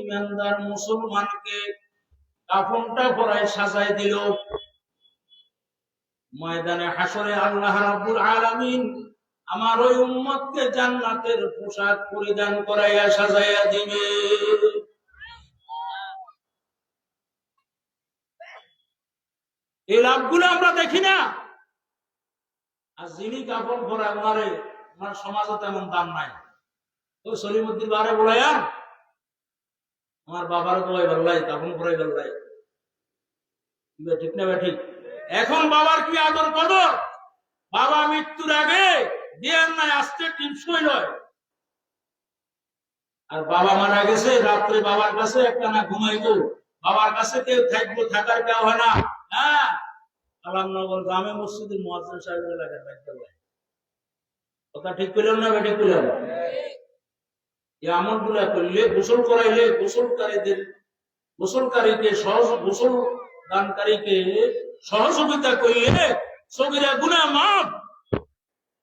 ইমানদার মুসলমানকে কাফনটা পরায় সাজাই দিল। ময়দানে হাসরে আল্লাহ রাব্বুল আলামিন আমার ওই উম্মতকে জান্নাতের পোশাক পরিধান করাইয়া সাজাইয়া দিবে। এই লাভগুলো আমরা দেখি না। আর যিনি কাপড় পরা ওনারে ওনার সমাজে তেমন দাম নাই। তো সলিমুদ্দিন বারে বলাইয়া আমার বাবার তো ভাল্লাই কাপড় পরাই ভাল্লাই ঠিক না ঠিক? এখন বাবার কি আদর কদর? বাবা মৃত্যুর আগে দিয়ার নাই আসতে টিপসই নয় আর বাবা মারা গেছে, রাত্রে বাবার কাছে একটা না ঘুমাইতো বাবার কাছে কেউ থাকব, থাকার কেউ হয় না। হ্যাঁ? আলামনগর গ্রামে মসজিদের মহাজন সাহেবের এলাকার কথা ঠিক করলাম না বেঠিক করলাম এই আমলগুলা করলে, গোসল করাইলে গোসলকারীদের গোসলকারীকে সহজ গোসল দানকারীকে সহযোগিতা করলে সগিরা গুনা মাপ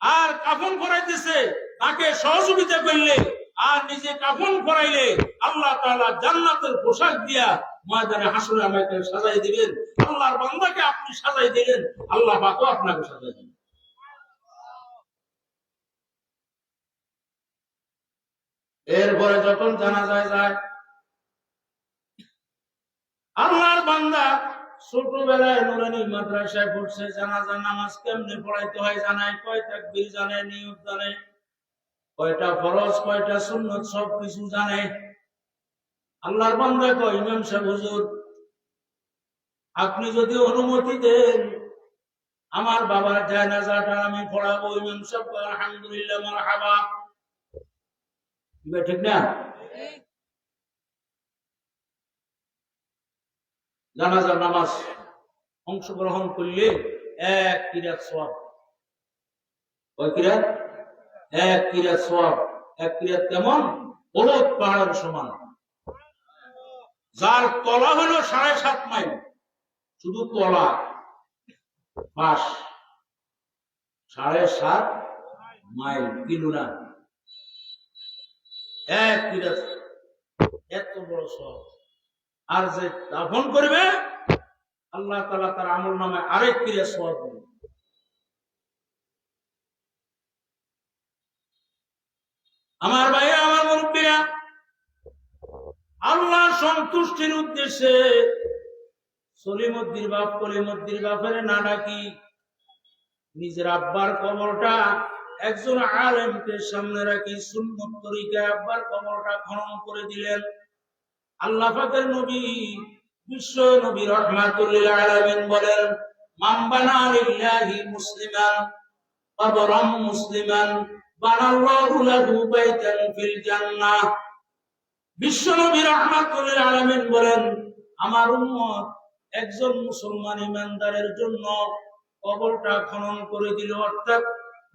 আর কাফন করাইতেছে তাকে সহযোগিতা করলে আর নিজে কাফন করাইলে আল্লাহ তাআলা জান্নাতের পোশাক দিয়া ময়দানে হাসরে আমাকে সাজাই দিবেন। আল্লাহর বান্দাকে আপনি সাজাই দিলেন, আল্লাহ পাকও আপনাকে সাজাই দিবেন। এরপরে যখন জানা যায় যায় আল্লাহর বান্দা ছোটবেলায় নুরানি মাদ্রাসায় পড়ছে, জানাজা নামাজ কেমনে পড়াইতে হয় জানায়, কয় তাকবীর জানে, নিয়ত জানে, কয়টা ফরজ, কয়টা সুন্নত সব কিছু জানে। আল্লাহর বান্দা কয়, ইমাম সাহেব, হুজুর, আপনি যদি অনুমতি দেন, আমার বাবার জানাজাটা আমি পড়াবো। ইমাম সাহেব আলহামদুলিল্লাহ, মারহাবা। জানাজার নামাজ অংশগ্রহণ করলে এক কিরাত সব কয় কিরাত? এক কিরাত সব এক কিরাত কেমন? পাহাড়ের সমান। যার তলা হলো সাড়ে সাত মাইল। শুধু তলা। বাস সাড়ে সাত মাইল। কিলো না এত বড় সব। আর যে দাফন করবে, আল্লাহ তালা তার আমল নামে আরেক ক্রিয়া সব আমার ভাই আমার আল্লাহ সন্তুষ্টির উদ্দেশ্যে সলিমদ্দির বাপ কলিমদ্দির বাপের না ডাকি নিজের আব্বার কবরটা একজন আলেমকে সামনে রাখি সুন্নত তরিকায় আব্বার কবরটা খনন করে দিলেন। আল্লাহ পাকের নবী, বিশ্ব নবী রহমাতুল্লিল আলামিন বলেন বিশ্ব বলেন, আমার উম্মত একজন মুসলমান ইমানদারের জন্য কবরটা খনন করে দিল। অর্থাৎ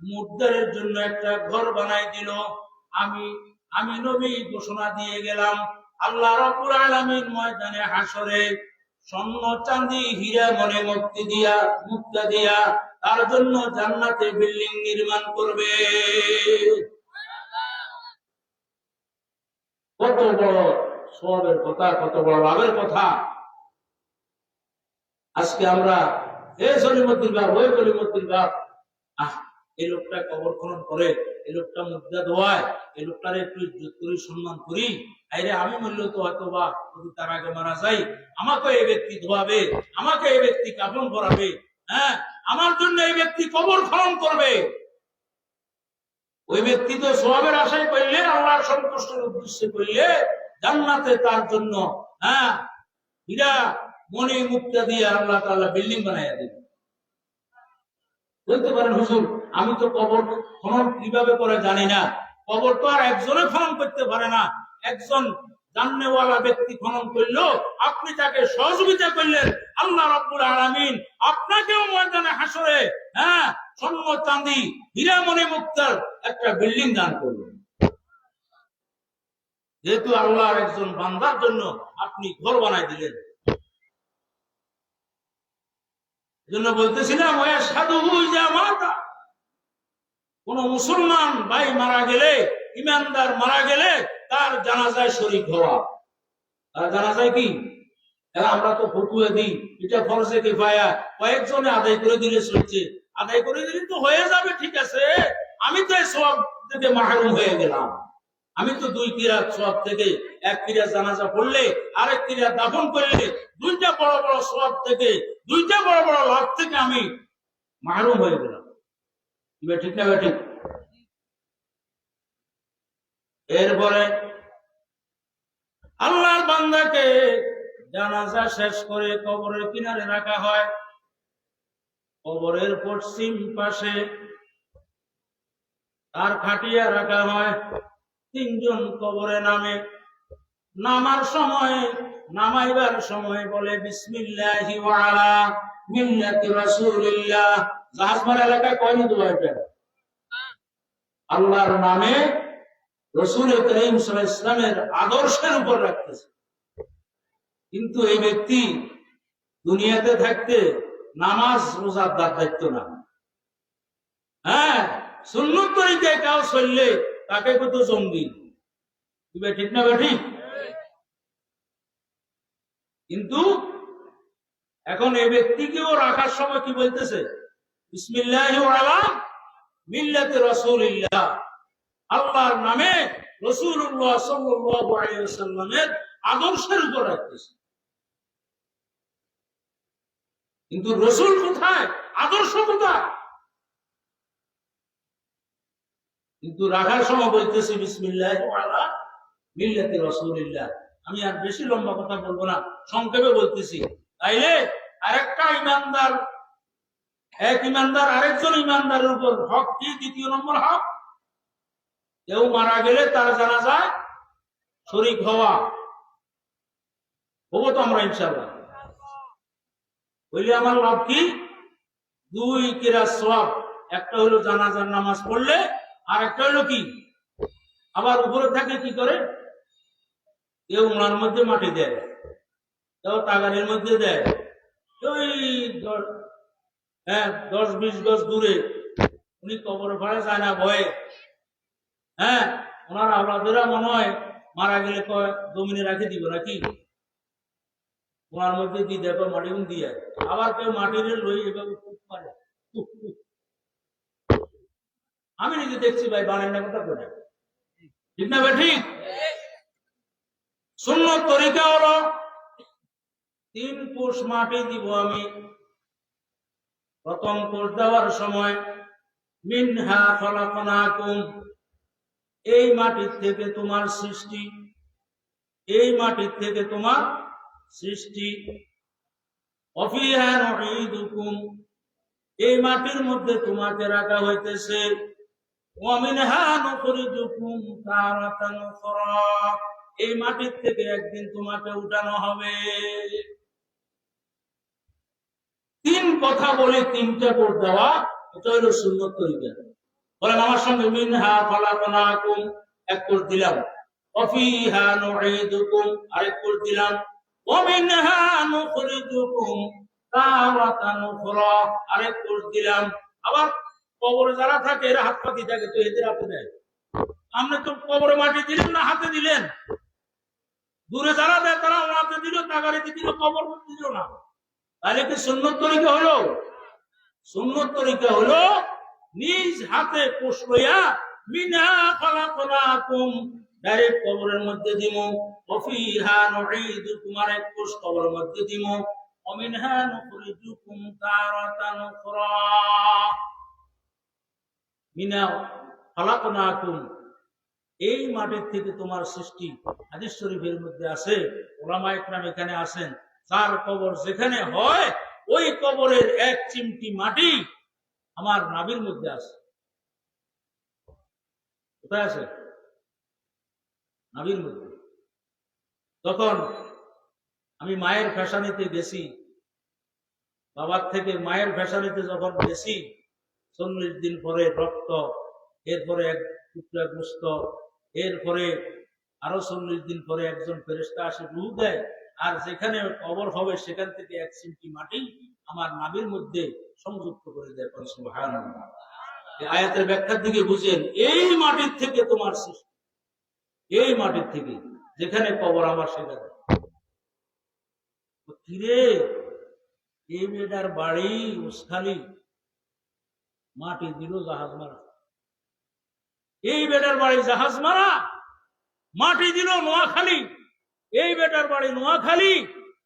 মুদ্দারের জন্য একটা ঘর বানাই দিল। আমি আমি নবী ঘোষণা দিয়ে গেলাম, আল্লাহ রাব্বুল আলামিন ময়দানে হাসরে স্বর্ণ, চাঁদি, হীরা, মনে মুক্তি দিয়া, মুক্তা দিয়া তার জন্য জান্নাতে বিল্ডিং নির্মাণ করবে। কত বড় সবের কথা, কত বড় লাভের কথা। আজকে আমরা, এ সলিমদ্দিন বাপ, ওই কলিমদ্দিন বাপ, আহ এই লোকটা কবর খনন করে, এই লোকটা মুদ্রা ধোয়ায়, এই লোকটার একটু ইজ্জত করি, সম্মান করি। আরে আমি মূল্য তো হয়তো বা যদি তার আগে মারা যাই, আমাকে এই ব্যক্তি ধোয়াবে, আমাকে এই ব্যক্তি কাপন করাবে হ্যাঁ? আমার জন্য এই ব্যক্তি কবর খনন করবে। ওই ব্যক্তি তো সোয়াবের আশায় করলে, আল্লাহর সন্তুষ্টের উদ্দেশ্যে করলে, জান্নাতে তার জন্য হ্যাঁ? হীরা মনে মুক্তা দিয়ে আল্লাহ তাআলা বিল্ডিং বানাইয়া দেবে। বলতে পারেন, হুজুর, আমি তো কবর খনন কীভাবে করে জানি না। কবর তো আর একজনে খনন করতে পারে না। একজন জাননেওয়ালা ব্যক্তি খনন করল, আপনি তাকে সহযোগিতা করলেন। আল্লাহ রাব্বুল আলামিন আপনাকেও ময়দানে হাসরে হ্যাঁ স্বর্ণ চাঁদি, হীরা হীরামণি মুক্তার একটা বিল্ডিং দান করলেন। যেহেতু আল্লাহর একজন বান্দার জন্য আপনি ঘর বানাই দিলেন। জন্য বলতেছিলাম, ওয়া সাধু মাতা কোন মুসলমান ভাই মারা গেলে, ইমানদার মারা গেলে তার জানাজায় শরীক হওয়া। আর জানা যায় কি আমরা তো ফটুয়ে দিই, এটা ফরজে কিফায়া। কয়েকজনে আদায় করে দিলে চলছে। আদায় করে দিলে তো হয়ে যাবে, ঠিক আছে। আমি তো সব থেকে মাহরুম হয়ে গেলাম। আমি তো দুই কিরাত সব থেকে, এক কিরা জানাজা পড়লে, আরেক কিরা দাফন করলে, দুইটা বড় বড় সব থেকে দুইটা বড় বড় লাভ থেকে আমি মাহরুম হয়ে গেলাম। ঠিক না ঠিক। এরপরে আল্লাহর বান্দাকে জানাজা শেষ করে কবরের কিনারে রাখা হয়। কবরের পশ্চিম পাশে তার খাটিয়া রাখা হয়। তিনজন কবরে নামে। নামার সময় নামাইবার সময় বলে, বিসমিল্লাহি ওয়া আলা মিল্লাতি রাসূলিল্লাহ। জাহাজমার এলাকায় কয়নি দোয়া এটা আল্লাহর নামে রসুল করিম ইসলামের আদর্শের উপর রাখতেছে। কিন্তু এই ব্যক্তি দুনিয়াতে থাকতে নামাজ, রোজার তার দায়িত্ব না। হ্যাঁ সুন্নত তরিকায় কাউ চললে তাকে কত জঙ্গি। ঠিক না ঠিক? কিন্তু এখন এই ব্যক্তিকেও রাখার সময় কি বলতেছে? মিল্লাতে আল্লাহর নামে আদর্শের উপর রাখতেছে। কিন্তু রসুল কোথায়? আদর্শ কোথায়? কিন্তু রাখার সময় বলতেছি বিসমিল্লাহ মিল্লাতে রসুলিল্লাহ। আমি আর বেশি লম্বা কথা বলব না। সংক্ষেপে বলতেছি। তাইলে আরেকটা ইমানদার, এক ইমানদার, আরেকজন ইমানদারের উপর হক কি? দ্বিতীয় নম্বর হক, কেউ মারা গেলে তার জানা যায় শরিক হওয়া। হব তো আমরা ইনশাল্লাহ বললে আমার লাভ কি? দুই কিরা সব একটা হলো জানাজার নামাজ পড়লে আর একটা হলো কি? আবার উপরে থাকে কি করে? কেউ ওনার মধ্যে মাটি দেয়। কেউ তাগারের মধ্যে দেয়। ওই হ্যাঁ দশ বিশ গজ দূরে। উনি কবর ভাড়া যায় না ভয়ে। হ্যাঁ ওনার আওলাদেরা মনে হয় মারা গেলে কয় জমিনে রাখে দিব নাকি? ওনার মধ্যে দিয়ে দেখো মাটি দিয়ে। আবার কেউ মাটির লই এভাবে ফুক, ফুক। আমি নিজে দেখছি ভাই বানান না কথা করে ঠিক না ভাই ঠিক? শূন্য তরিকা হলো তিন কোষ মাটি দিব আমি। প্রথম কোষ দেওয়ার সময়, মিনহা খলাকনাকুম, এই মাটির থেকে তোমার সৃষ্টি, এই মাটির থেকে তোমার সৃষ্টি। অফিহা নুঈদুকুম এই মাটির মধ্যে তোমাকে রাখা হইতেছে। এই মাটির থেকে একদিন তোমাকে উঠানো হবে। তিন কথা বলে তিনটা কোট দেওয়া, এটা হলো সুন্নত তরিকা বলেন, আমার সঙ্গে মিনহা ফালাকনাকুম এক কোট দিলাম। অফিহা আরেক কোট দিলাম। ওমিনহা নুখরিজুকুম উখরা, আরেক কোট দিলাম। আবার কবরে যারা থাকে, এরা হাত পাতি থাকে তো এদের দেয়। আপনি তো কবরে মাটি দিলেন না, হাতে দিলেন। দূরে যারা দেয়, তারা ওনাতে দিল তাগারিতে দিল, কবর দিল না। তাহলে কি সুন্নত তরিকা হলো? সুন্নত তরিকা হলো নিজ হাতে কোষ মিনা খালাকনাকুম ডাইরেক্ট কবরের মধ্যে দিমু। অফিহা নুঈদুকুম আরেক কোষ কবরের মধ্যে দিমু। অমিনহা তারাতান উখরা মিনা এই মাটির থেকে তোমার সৃষ্টি। হাদিস শরীফের মধ্যে আছে ওলামা ইকরাম এখানে আছেন যার কবর যেখানে হয়, ওই কবরের এক চিমটি মাটি আমার নাবির মধ্যে আছে। কোথায় আছে? নাবির মধ্যে। তখন আমি মায়ের ফ্যাশানিতে গেছি। বাবার থেকে মায়ের ফ্যাশানিতে যখন গেছি, চল্লিশ দিন পরে রক্ত, এরপরে এক টুকরা গোস্ত, এরপরে আরও চল্লিশ দিন পরে একজন ফেরেস্তা আসে রু দেয়। আর যেখানে কবর হবে, সেখান থেকে এক সিমটি মাটি আমার নাবির মধ্যে সংযুক্ত করে দেয়। আয়াতের ব্যাখ্যার দিকে বুঝেন, এই মাটির থেকে তোমার সৃষ্টি। এই মাটির থেকে, যেখানে কবর আমার, সেখানে। এই মেয়েটার বাড়ি উসখালি মাটি দিল জাহাজ মারা। এই বেটার বাড়ি জাহাজ মারা। মাটি দিল নোয়াখালী। এই বেটার বাড়ি নোয়াখালী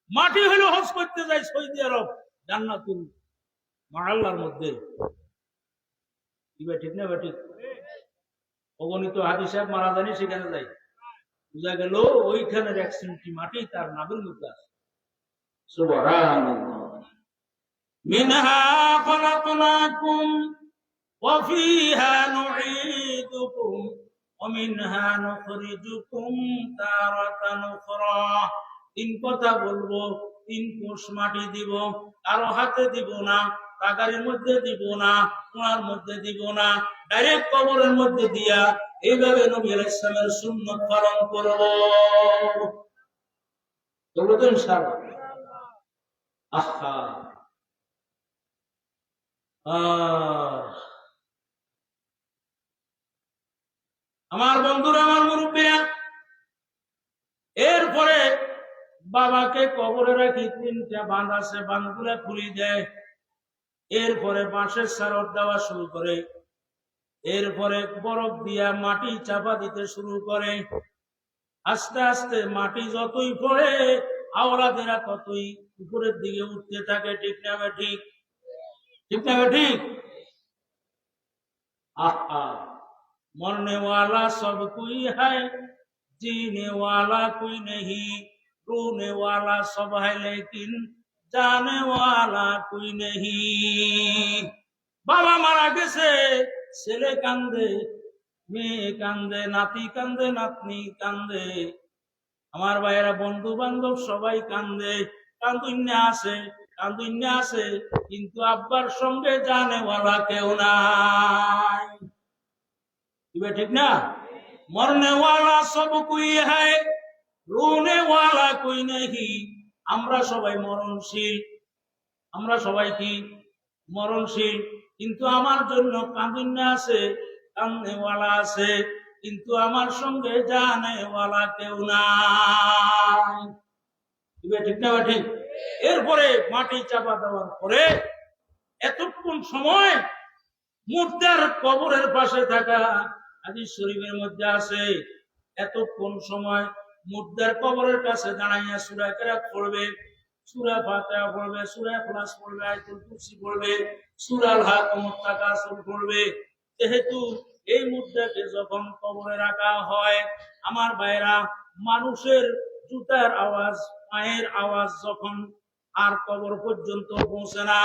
মাটি হইলো হজ করতে যায় সৌদি আরব জান্নাতুল মাহাল্লার মধ্যে কি ভাই ঠিক না ভাই ঠিক অগণিত হাজি সাহেব মারা জানি সেখানে যাই বুঝা গেল ওইখানের এক সিমটি মাটি তার নামের মধ্যে আছে সুবহানাল্লাহ মিনহা খলাকনাকুম وفيها نعيدكم অমিনহা নখরিজুকুম তিন কথা বলব, তিন কোষ মাটি দিব, কারও হাতে দিব না টাকারের মধ্যে দিব না কুয়ার মধ্যে দিব না, ডাইরেক্ট কবরের মধ্যে দিয়া এইভাবে নবী আলাইসালামের শূন্য পালন করব। করব তো আহা। আহ। আমার বন্ধুরা, আমার মুরব্বীরা, এরপরে বাবাকে কবরে রাখি তিনটা বাঁধ আছে, বাঁধগুলা খুলি দেয়। এরপরে বাঁশের সারত দেওয়া শুরু করে। এরপরে বরফ দিয়া মাটি চাপা দিতে শুরু করে। আস্তে আস্তে মাটি যতই পড়ে আওলাদেরা ততই উপরের দিকে উঠতে থাকে। ঠিক না ঠিক? ঠিক না ঠিক? আহা! मरने वाला सब कोई है जीने वाला कोई नहीं रोने वाला सब है लेकिन जाने वाला कोई नहीं বাবা মারা গেছে ছেলে কান্দে মেয়ে কান্দে নাতি কান্দে নাতনি কান্দে আমার ভাইয়েরা বন্ধু বান্ধব সবাই কান্দে কান্দুন্যা আছে কান্দুন্যা আছে কিন্তু আব্বার সঙ্গে জানেওয়ালা কেউ নাই দিবে ঠিক না? মরনে ওয়ালা সব কুই হায়? রোনে ওয়ালা কুই নাহি? আমরা সবাই মরণশীল। আমরা সবাই কি? মরণশীল। কিন্তু আমার জন্য কাঁদিনা আছে কান্দেওয়ালা আছে। কিন্তু আমার সঙ্গে জানেওয়ালা কেউ নাই। ঠিক না ঠিক? এরপরে মাটি চাপা দেওয়ার পরে এতক্ষণ সময় মুর্দার কবরের পাশে থাকা হাদিস শরীফের মধ্যে আছে এতক্ষণ সময় মুদ্রার কবরের কাছে দাঁড়াইয়া সুরা কেরাত পড়বে, সুরা ফাতিহা পড়বে, সুরা খলাস পড়বে, আয়াতুল কুরসি পড়বে সূরাল হাকাম তাকাসুর পড়বে। যেহেতু এই মুদ্রাকে যখন কবরে রাখা হয়, আমার ভাইরা মানুষের জুতার আওয়াজ, পায়ের আওয়াজ যখন আর কবর পর্যন্ত পৌঁছে না,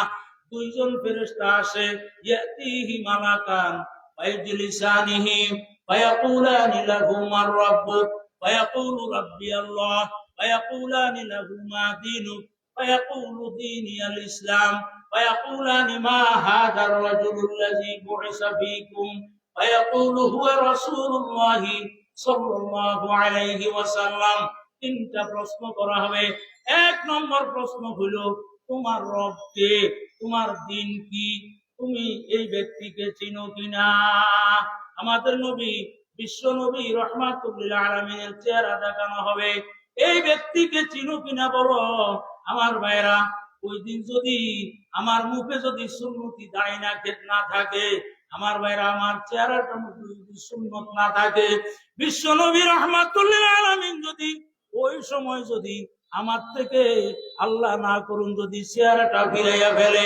দুইজন ফেরেশতা আসে, ইয়াতিহি মালাকান ويجلسانه فيقولان له من ربك فيقول ربي الله فيقولان له ما دينك فيقول ديني الإسلام فيقولان ما هذا الرجل الذي بعث فيكم فيقول هو رسول الله صلى الله عليه وسلم তিনটা প্রশ্ন করা হবে এক নম্বর প্রশ্ন হলো তোমার রবকে তোমার দিন কি তুমি এই ব্যক্তিকে চিনো কিনা? আমাদের নবী, বিশ্ব নবী রহমাতুল্লিল আলমিনের চেহারা দেখানো হবে। এই ব্যক্তিকে চিনো কিনা বলো? আমার ভাইরা ওই দিন যদি আমার মুখে যদি সুন্নতি দায় না না থাকে, আমার ভাইরা আমার চেহারাটার মুখে যদি সুন্নত না থাকে, বিশ্ব নবী রহমাতুল্লিল আলমিন যদি ওই সময় যদি আমার থেকে আল্লাহ না করুন, যদি চেহারাটা ফিরাইয়া ফেলে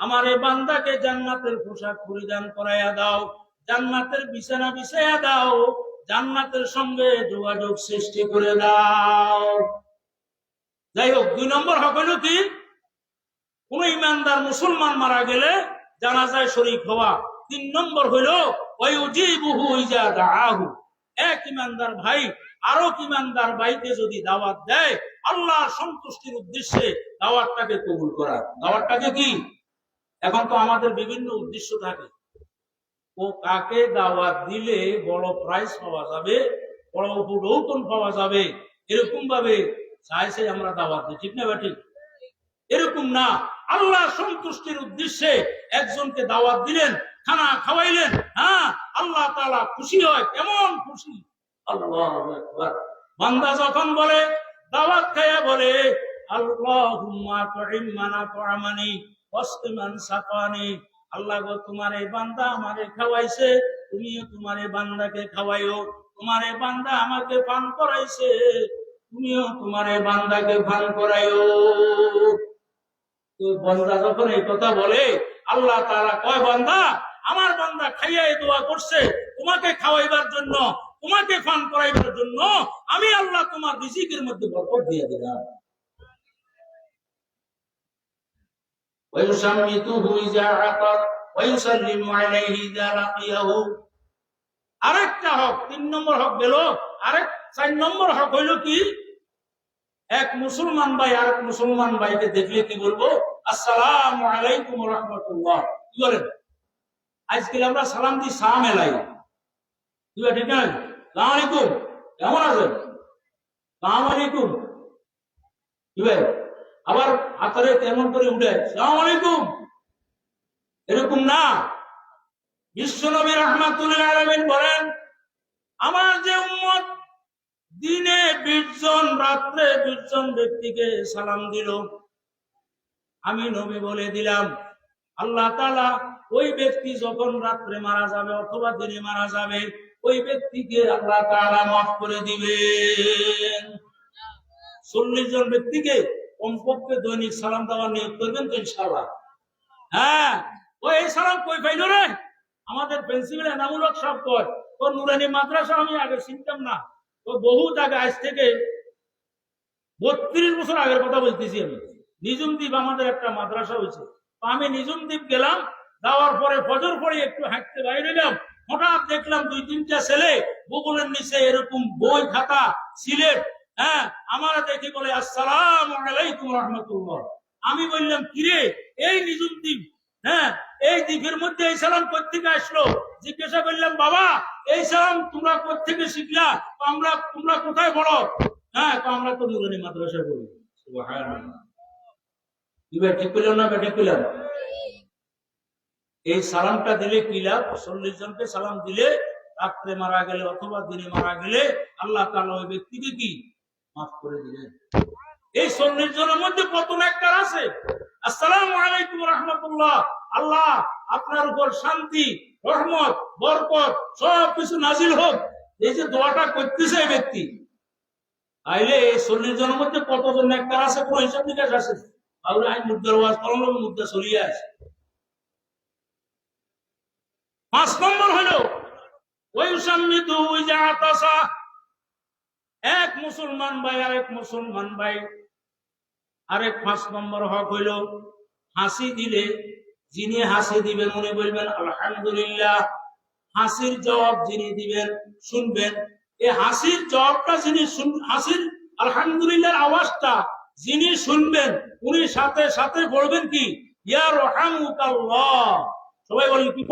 আমার এই বান্দাকে জান্নাতের পোশাক পরিধান করাইয়া দাও, জান্নাতের বিছানা বিছাইয়া দাও, জান্নাতের সঙ্গে যোগাযোগ সৃষ্টি করে দাও। যাই হোক, দুই নম্বর হলো কি? কোন ইমানদার মুসলমান মারা গেলে জানাজায় শরীক হওয়া। তিন নম্বর হইল এক ইমানদার ভাই আরও ইমানদার ভাইকে যদি দাওয়াত দেয় আল্লাহ সন্তুষ্টির উদ্দেশ্যে দাওয়াতটাকে কবুল করা। দাওয়াতটাকে কি? এখন তো আমাদের বিভিন্ন উদ্দেশ্য থাকে। ও কাকে দাওয়াত দিলে বড় প্রাইজ পাওয়া যাবে, বড় উপঢৌকন পাওয়া যাবে? এরকম ভাবে চাইছে আমরা দাওয়াত দিই, ঠিক না ঠিক? এরকম না। আল্লাহ সন্তুষ্টির উদ্দেশ্যে একজনকে দাওয়াত দিলেন, খানা খাওয়াইলেন হ্যাঁ? আল্লাহ তালা খুশি হয়, কেমন খুশি? আল্লাহ বান্দা যখন বলে, দাওয়াত খায়া বলে, আল্লাহুম্মা আল্লাহ তোমার এই বান্দা আমারে খাওয়াইছে, তুমিও তোমার এই বান্দাকে খাওয়াইও। তোমার এই বান্দা আমাকে পান করাইছে, তুমিও তোমার এই বান্দাকে পান করাইও। যখন এই কথা বলে, আল্লাহ তাআলা কয়, বান্দা, আমার বান্দা খাইয়াই দোয়া করছে, তোমাকে খাওয়াইবার জন্য, তোমাকে পান করাইবার জন্য, আমি আল্লাহ তোমার রিজিকের মধ্যে বরকত দিয়ে দিলাম। ويسمته إذا عطر ويسلم عليه إذا لقيه আরেকটা হক তিন নম্বর হক গেল আরেক চার নম্বর হক হইল কি এক মুসলমান ভাই আরেক মুসলমান ভাইকে দেখলে কি বলবো আসসালামু আলাইকুম রহমতুল্লাহ কি বলেন আজকে আমরা সালাম দিই সালাম এলাই কি বলে, ঠিক না সালাম আলাইকুম কেমন আছেন সালাম আলাইকুম কি ভাই আবার হাতারে কেমন করে উঠে, সালাম আলাইকুম। এরকম না। বিশ্ব নবী রহমাতুল্লাহ আলমিন বলেন, আমার যে উম্মত দিনে বিশজন, রাত্রে বিশজন ব্যক্তিকে সালাম দিল। আমি নবী বলে দিলাম, আল্লাহ তাআলা ওই ব্যক্তি যখন রাত্রে মারা যাবে অথবা দিনে মারা যাবে, ওই ব্যক্তিকে আল্লাহ তালা মাফ করে দিবেন। চল্লিশ জন ব্যক্তিকে কমপক্ষে দৈনিক সালাম দেওয়ার নিয়োগ করবেন তো ইনশাল্লাহ হ্যাঁ ও এই সালাম কই পাইল রে? আমাদের প্রিন্সিপাল এনামূলক সব কয় ও নুরানি মাদ্রাসা আমি আগে চিনতাম না। ও বহুত আগে আজ থেকে বত্রিশ বছর আগের কথা বলতেছি আমি। নিজুম দ্বীপ আমাদের একটা মাদ্রাসা হয়েছে। আমি নিজুম দ্বীপ গেলাম, যাওয়ার পরে ফজর পরে একটু হাঁটতে বাইরে গেলাম হঠাৎ দেখলাম দুই তিনটা ছেলে বুকুলের নিচে এরকম বই খাতা, সিলেট হ্যাঁ আমার দেখি বলে, আসসালাম আলাইকুম রহমতুল্লাহ। আমি বললাম, কিরে, এই নিজুম দ্বীপ হ্যাঁ এই দ্বীপের মধ্যে এই সালাম কোথেকে আসলো? জিজ্ঞাসা করলাম, বাবা, এই সালাম তোমরা কোথেকে শিখলা? আমরা, তোমরা কোথায় পড়ো? হ্যাঁ আমরা তো নুরানি মাদ্রাসা পড়ি। ভাই ঠিক করলাম না ঠিক করলাম? এই সালামটা দিলে কি লাভ? চল্লিশ জনকে সালাম দিলে, রাত্রে মারা গেলে অথবা দিনে মারা গেলে, আল্লাহ তাআলা ওই ব্যক্তিকে কি? মাফ করে দিলেন। এই চল্লিশ জনের মধ্যে কত নেককার আছে। আসসালামু আলাইকুম রহমতুল্লাহ। আল্লাহ, আপনার উপর শান্তি, রহমত, বরকত, সব কিছু নাজিল হোক। এই যে দোয়াটা করতেছে এই ব্যক্তি। তাইলে এই চল্লিশ জনের মধ্যে কতজন নেককার আছে কোন হিসাব নিকাশ আছে? তাহলে আইন মুদ্রার ওয়াজ করানো মুদ্রা চলিয়ে আছে। পাঁচ নম্বর হলো ওই সাম্মিতু ইজা আতাসা এক মুসলমান ভাই, আরেক মুসলমান ভাই। আরেক পাঁচ নম্বর হক হইল, হাসি দিলে, যিনি হাসি দিবেন, উনি বলবেন, আলহামদুলিল্লাহ। হাসির জবাব যিনি দিবেন, শুনবেন। এই হাসির জবাবটা যিনি হাসির আলহামদুলিল্লাহর আওয়াজটা যিনি শুনবেন, উনি সাথে সাথে বলবেন কি? ইয়া রহামুকাল্লাহ। সবাই বলেন, কি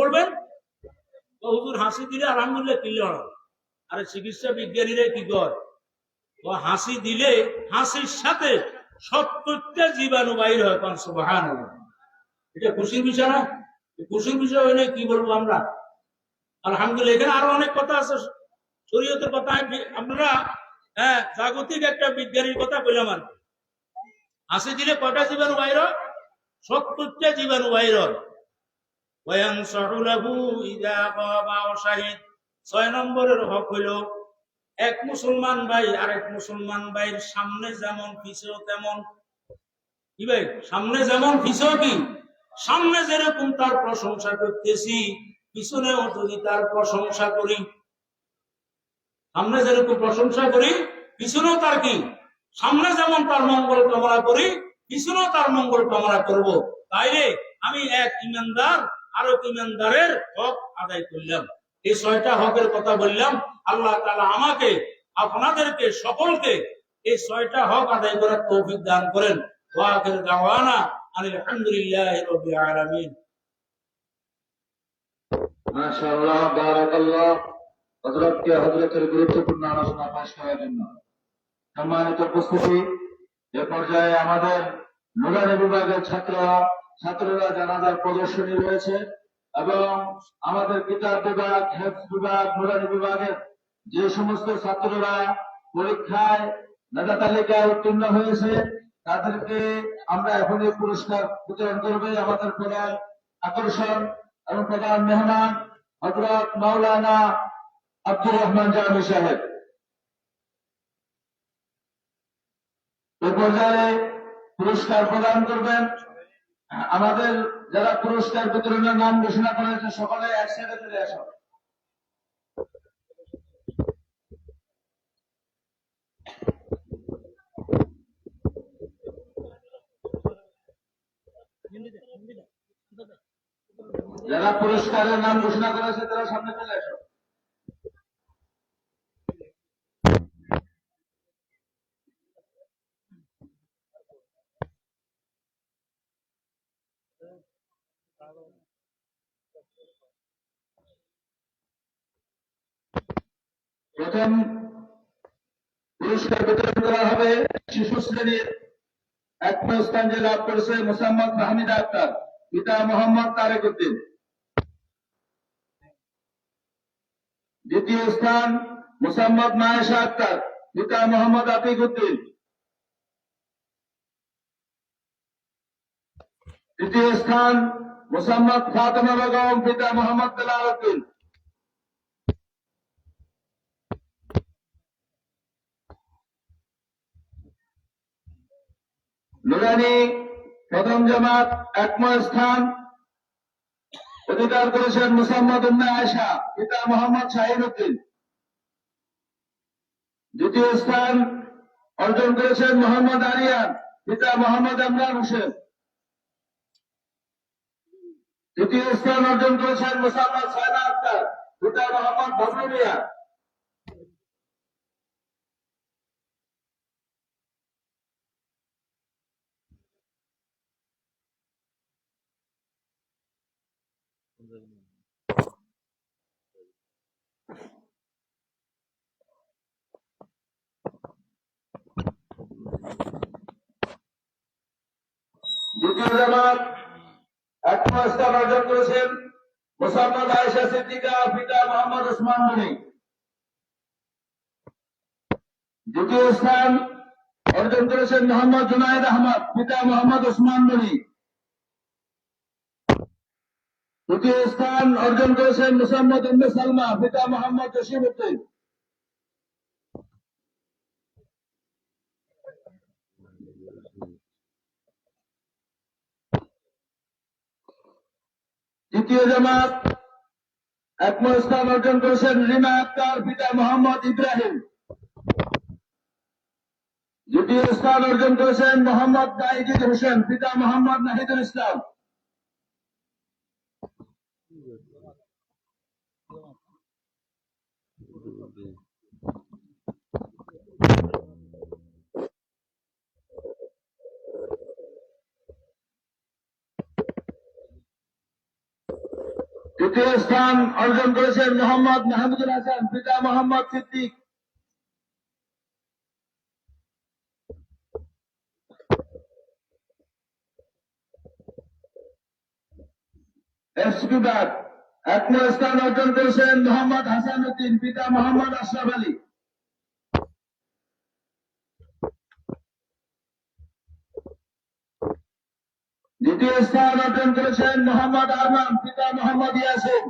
তো হুজুর হাসি দিলে আলহামদুলিল্লাহ কি লড় আরে চিকিৎসা বিজ্ঞানীরা কি কর ও হাসি দিলে, হাসির সাথে সত্তরটা জীবাণু বাইর হয় পাঁচ ভান এটা খুশির বিষয় না? খুশির বিষয় হলে কি বলব আমরা? আলহামদুলিল্লাহ, এখানে আরও অনেক কথা আছে। শরীয়তের কথা আমরা হ্যাঁ জাগতিক একটা বিজ্ঞানীর কথা বললাম আর হাসি দিলে কটা জীবাণু বাইর সত্তরটা জীবাণু বাইর ছয় নম্বরের হক হইল এক মুসলমান ভাই, আরেক মুসলমান ভাইয়ের সামনে যেমন পিছেও তেমন কি ভাই? সামনে যেমন পিছেও কি? সামনে যেরকম তার প্রশংসা করতেছি, পিছনেও যদি তার প্রশংসা করি, সামনে যেরকম প্রশংসা করি, পিছনেও তার কি? সামনে যেমন তার মঙ্গল কামনা করি, পিছনেও তার মঙ্গল কামনা করব। তাইলে আমি এক ইমানদার আরও ইমানদারের হক আদায় করলাম। এই ছয়টা হকের কথা বললাম, আল্লাহ তাআলা আমাকে, আপনাদেরকে, সকলকে এই ছয়টা হক আদায় করার তৌফিক দান করেন। আমাদের বিভাগের ছাত্র ছাত্ররা জানাজার প্রদর্শনী রয়েছে। এবং আমাদের কিতাব বিভাগ হেফজ বিভাগ নুরানি বিভাগের যে সমস্ত ছাত্ররা পরীক্ষায় মেধা তালিকায় উত্তীর্ণ হয়েছে, তাদেরকে আমরা এখনই পুরস্কার বিতরণ করবে আমাদের প্রধান আকর্ষণ এবং প্রধান মেহমান হজরত মাওলানা আব্দুর রহমান জাহামি সাহেব। এ পর্যায়ে পুরস্কার প্রদান করবেন আমাদের যারা পুরস্কার বিতরণের নাম ঘোষণা করেছে, সকলে একসাথে চলে আসো। যারা পুরস্কারের নাম ঘোষণা করেছে, তারা সামনে চলে আসো। প্রথম পুরস্কার বিতরণ করা হবে শিশু শ্রেণির একময় স্থান যে লাভ করেছে মোসাম্মদ মাহমিদা আক্তার, পিতা মোহাম্মদ তারেক উদ্দিন। দ্বিতীয় স্থান মোসাম্মদ মায়েশা আক্তার, পিতা মোহাম্মদ আতিক উদ্দিন। তৃতীয় স্থান মোসাম্মদ ফাতেমা বেগম, পিতা মোহাম্মদ বেলাল নুরানি প্রথম জামাত একময় স্থান। অধিকার করেছেন মুসাম্মদ উম্মে আয়সা পিতা মোহাম্মদ শাহিন উদ্দিন দ্বিতীয় স্থান অর্জন করেছেন মোহাম্মদ আরিয়ান, পিতা মোহাম্মদ ইমরান হোসেন। তৃতীয় স্থান অর্জন করেছেন মুসাম্মদ সাইনা আক্তার, পিতা মোহাম্মদ বদরু মিয়া দ্বিতীয় জামাত একময় স্থান অর্জন করেছেন মোসাম্মদ আয়েশা সিদ্দিকা পিতা মোহাম্মদ ওসমান মনি দ্বিতীয় স্থান অর্জন করেছেন মোহাম্মদ জুনায়েদ আহমদ পিতা মোহাম্মদ ওসমান মনি তৃতীয় স্থান অর্জন করেছেন মোসাম্মদ উম্মে সালমা, পিতা মোহাম্মদ জসিম উদ্দিন। তৃতীয় জামাত একময় স্থান অর্জন করেছেন রিমা আক্তার, পিতা মোহাম্মদ ইব্রাহিম। দ্বিতীয় স্থান অর্জন করেছেন মোহাম্মদ নাহিদুল হোসেন, পিতা মোহাম্মদ নাহিদুল ইসলাম। তৃতীয় স্থান অর্জন করেছেন মোহাম্মদ মাহমুদুল হাসান, পিতা মোহাম্মদ সিদ্দিক। এক স্থান অর্জন করেছেন মোহাম্মদ হাসান উদ্দিন, পিতা মোহাম্মদ আশরাফ আলী। দ্বিতীয় স্থান অর্জন করেছেন মোহাম্মদ আরমান, পিতা মোহাম্মদ ইয়াসিন।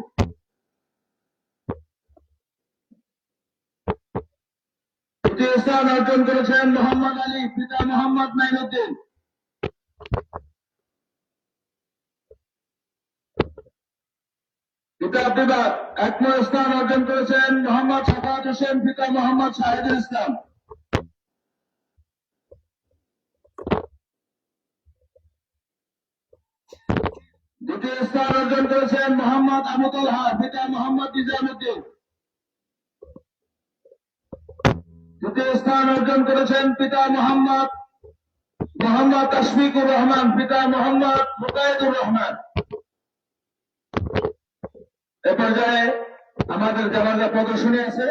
তৃতীয় স্থান অর্জন করেছেন মোহাম্মদ আলী, পিতা মোহাম্মদ নাইনুদ্দিন কিতাব বিভাগ এক স্থান অর্জন করেছেন মোহাম্মদ সাফাত হোসেন, পিতা মোহাম্মদ শাহিদুল ইসলাম। দ্বিতীয় স্থান অর্জন করেছেন মোহাম্মদ আবু তালহা পিতা মোহাম্মদ নিজামুদ্দিন। তৃতীয় স্থান অর্জন করেছেন পিতা মোহাম্মদ মোহাম্মদ তশফিকুর রহমান, পিতা মোহাম্মদ মুকায়দুর রহমান। এ পর্যায়ে আমাদের জানাজা প্রদর্শনী আছে।